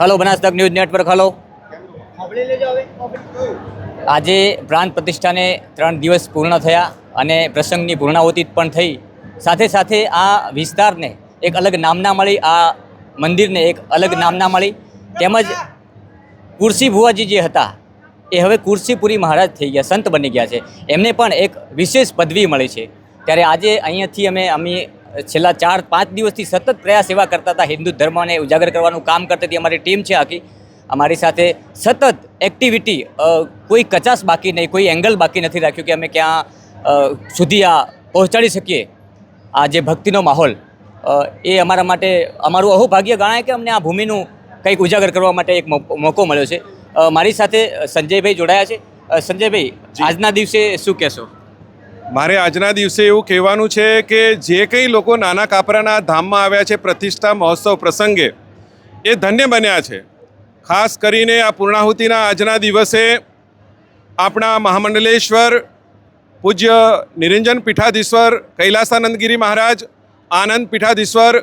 Hello Banas Tak news network hello આજે પ્રાંત પ્રતિષ્ઠાને ત્રણ દિવસ પૂર્ણ થયા અને પ્રસંગની પૂર્ણાહુતિ પણ થઈ. સાથે સાથે આ વિસ્તારને એક અલગ નામના મળી આ મંદિરને એક અલગ નામના મળી. તેમજ કુર્સી ભુવાજી જે હતા એ હવે કુર્સીપુરી મહારાજ થઈ ગયા સંત બની ગયા છે. એમને પણ એક વિશેષ પદવી મળી છે. ત્યારે આજે અહીંયાથી અમે અમે છેલ્લા ચાર પાંચ દિવસથી સતત પ્રયાસ એવા કરતા હતા હિન્દુ ધર્મને ઉજાગર કરવાનું કામ કરતી હતી. અમારી ટીમ છે આખી. અમારી સાથે સતત એક્ટિવિટી કોઈ કચાશ બાકી નહીં કોઈ એંગલ બાકી નથી રાખ્યું કે અમે ક્યાં સુધી આ પહોંચાડી શકીએ. આ જે ભક્તિનો માહોલ એ અમારા માટે અમારું અહોભાગ્ય ગણાય કે અમને આ ભૂમિનું કંઈક ઉજાગર કરવા માટે એક મોકો મળ્યો છે. મારી સાથે સંજયભાઈ જોડાયા છે. સંજયભાઈ આજના દિવસે શું કહેશો? મારે આજના દિવસે એવું કહેવાનું છે કે જે કંઈ લોકો નાના કાપરાના ધામમાં આવ્યા છે, પ્રતિષ્ઠા મહોત્સવ પ્રસંગે, એ ધન્ય બન્યા છે. ખાસ કરીને આ પૂર્ણાહુતિના આજના દિવસે આપણા મહામંડલેશ્વર પૂજ્ય નિરંજન પીઠાધીશ્વર, કૈલાસાનંદગીરી મહારાજ, આનંદ પીઠાધીશ્વર,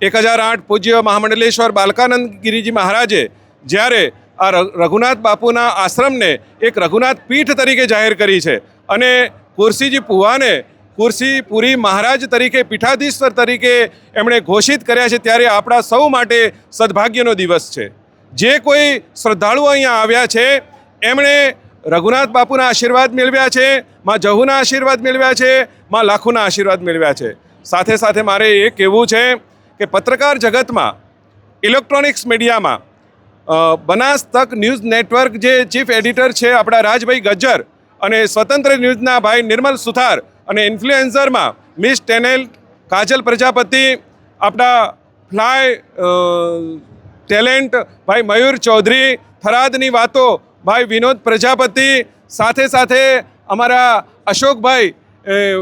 એક હજાર આઠ પૂજ્ય મહામંડલેશ્વર બાલકાનંદગીરીજી મહારાજે જ્યારે આ રઘુનાથ બાપુના આશ્રમને એક રઘુનાથ પીઠ તરીકે જાહેર કરી છે. અને કુરસીજી પુવાને કુરસીપુરી મહારાજ તરીકે, પીઠાધીશ્વર તરીકે એમણે ઘોષિત કર્યા છે ત્યારે આપણા સૌ માટે સદભાગ્યનો દિવસ છે. જે કોઈ શ્રદ્ધાળુઓ અહીંયા આવ્યા છે, એમણે રઘુનાથ બાપુના આશીર્વાદ મેળવ્યા છે, માં જહુના આશીર્વાદ મેળવ્યા છે, માં લાખુના આશીર્વાદ મેળવ્યા છે. સાથે સાથે મારે એ કહેવું છે કે પત્રકાર જગતમાં, ઇલેક્ટ્રોનિક્સ મીડિયામાં બનાસ તક ન્યૂઝ નેટવર્ક જે ચીફ એડિટર છે આપણા રાજભાઈ ગજ્જર અને સ્વતંત્ર ન્યૂઝના ભાઈ નિર્મલ સુથાર અને ઇન્ફ્લુએન્સરમાં મિસ ટેનેલ કાજલ પ્રજાપતિ, આપણા ફ્લાય ટેલેન્ટ ભાઈ મયુર ચૌધરી, થરાદની વાતો ભાઈ વિનોદ પ્રજાપતિ, સાથે સાથે અમારા અશોકભાઈ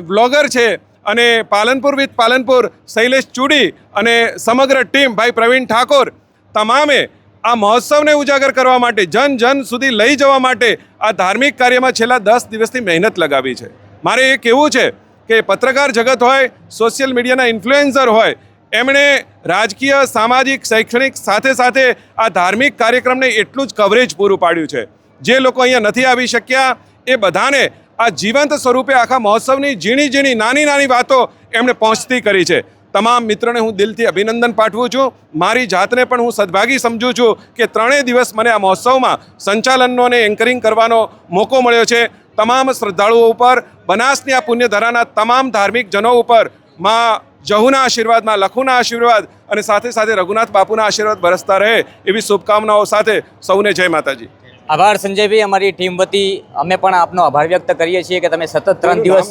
વ્લોગર છે અને પાલનપુર વિથ પાલનપુર, શૈલેષ ચુડી અને સમગ્ર ટીમ ભાઈ પ્રવીણ ઠાકોર. તમામે આ મહોત્સવને ઉજાગર કરવા માટે, જન જન સુધી લઈ જવા માટે આ ધાર્મિક કાર્યમાં છેલ્લા દસ દિવસથી મહેનત લગાવી છે. મારે એ કહેવું છે કે પત્રકાર જગત હોય, સોશિયલ મીડિયાના ઇન્ફ્લુએન્સર હોય, એમણે રાજકીય, સામાજિક, શૈક્ષણિક સાથે સાથે આ ધાર્મિક કાર્યક્રમને એટલું જ કવરેજ પૂરું પાડ્યું છે. જે લોકો અહીંયા નથી આવી શક્યા, એ બધાને આ જીવંત સ્વરૂપે આખા મહોત્સવની ઝીણી ઝીણી, નાની નાની વાતો એમણે પહોંચતી કરી છે. તમામ મિત્રોને હું દિલથી અભિનંદન પાઠવું છું. મારી જાતને પણ હું સદભાગી સમજું છું કે ત્રણેય દિવસ મને આ મહોત્સવમાં સંચાલનનો અને એન્કરિંગ કરવાનો મોકો મળ્યો છે. તમામ શ્રદ્ધાળુઓ ઉપર, બનાસની આ પુણ્યધારાના તમામ ધાર્મિક જનો ઉપર, માં જહુના આશીર્વાદ, માં લખુના આશીર્વાદ અને સાથે સાથે રઘુનાથ બાપુના આશીર્વાદ બરસતા રહે એવી શુભકામનાઓ સાથે સૌને જય માતાજી. આભાર સંજયભાઈ અમારી ટીમ વતી અમે પણ આપનો આભાર વ્યક્ત કરીએ છીએ કે તમે સતત ત્રણ દિવસ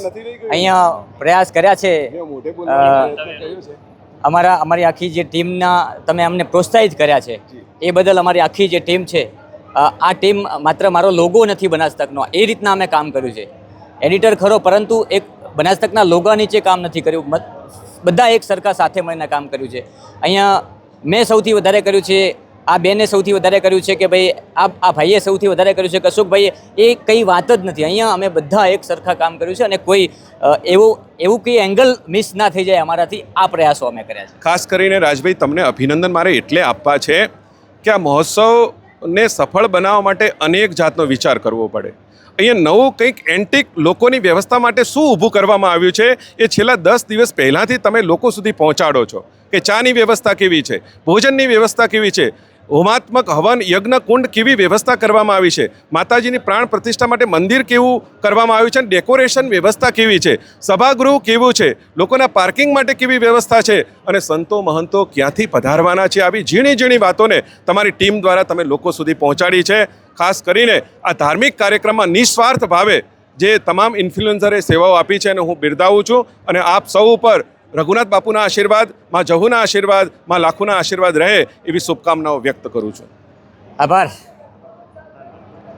અહીંયા પ્રયાસ કર્યા છે. અમારા અમારી આખી જે ટીમના તમે અમને પ્રોત્સાહિત કર્યા છે એ બદલ અમારી આખી જે ટીમ છે આ ટીમ માત્ર મારો લોગો નથી બનાસતકનો એ રીતના અમે કામ કર્યું છે. એડિટર ખરો પરંતુ એક બનાસ તકના લોગો નીચે કામ નથી કર્યું બધા એક સરખા સાથે મળીને કામ કર્યું છે. અહીંયા મેં સૌથી વધારે કર્યું છે આ બેને સૌથી વધારે કર્યું છે કે ભાઈ, આ આ ભાઈએ સૌથી વધારે કર્યું છે કશુકભાઈએ એ કંઈ વાત જ નથી. અહીંયા અમે બધા એક સરખા કામ કર્યું છે અને કોઈ એવું એવું કંઈ એંગલ મિસ ના થઈ જાય અમારાથી, આ પ્રયાસો અમે કર્યા છે. ખાસ કરીને રાજભાઈ, તમને અભિનંદન મારે એટલે આપવા છે કે આ મહોત્સવને સફળ બનાવવા માટે અનેક જાતનો વિચાર કરવો પડે. અહીંયા નવું કંઈક એન્ટિક લોકોની વ્યવસ્થા માટે શું ઊભું કરવામાં આવ્યું છે, એ છેલ્લા દસ દિવસ પહેલાંથી તમે લોકો સુધી પહોંચાડો છો કે ચાની વ્યવસ્થા કેવી છે, ભોજનની વ્યવસ્થા કેવી છે હોમાત્મક હવન યજ્ઞ કુંડ કેવી વ્યવસ્થા કરવામાં આવી છે? માતાજીની પ્રાણ પ્રતિષ્ઠા માટે મંદિર કેવું કરવામાં આવ્યું છે અને ડેકોરેશન વ્યવસ્થા કેવી છે? સભાગૃહ કેવું છે? લોકોના પાર્કિંગ માટે કેવી વ્યવસ્થા છે? અને સંતો મહંતો ક્યાંથી પધારવાના છે? આવી ઝીણી ઝીણી વાતોને તમારી ટીમ દ્વારા તમે લોકો સુધી પહોંચાડી છે. ખાસ કરીને આ ધાર્મિક કાર્યક્રમમાં નિસ્વાર્થ ભાવે જે તમામ ઇન્ફ્લુએન્સરે સેવાઓ આપી છે અને હું બિરદાવું છું અને આપ સૌ ઉપર રઘુનાથ બાપુના આશીર્વાદ, માં જહુના આશીર્વાદ, માં લાખુના આશીર્વાદ રહે એવી શુભકામનાઓ વ્યક્ત કરું છું. આભાર.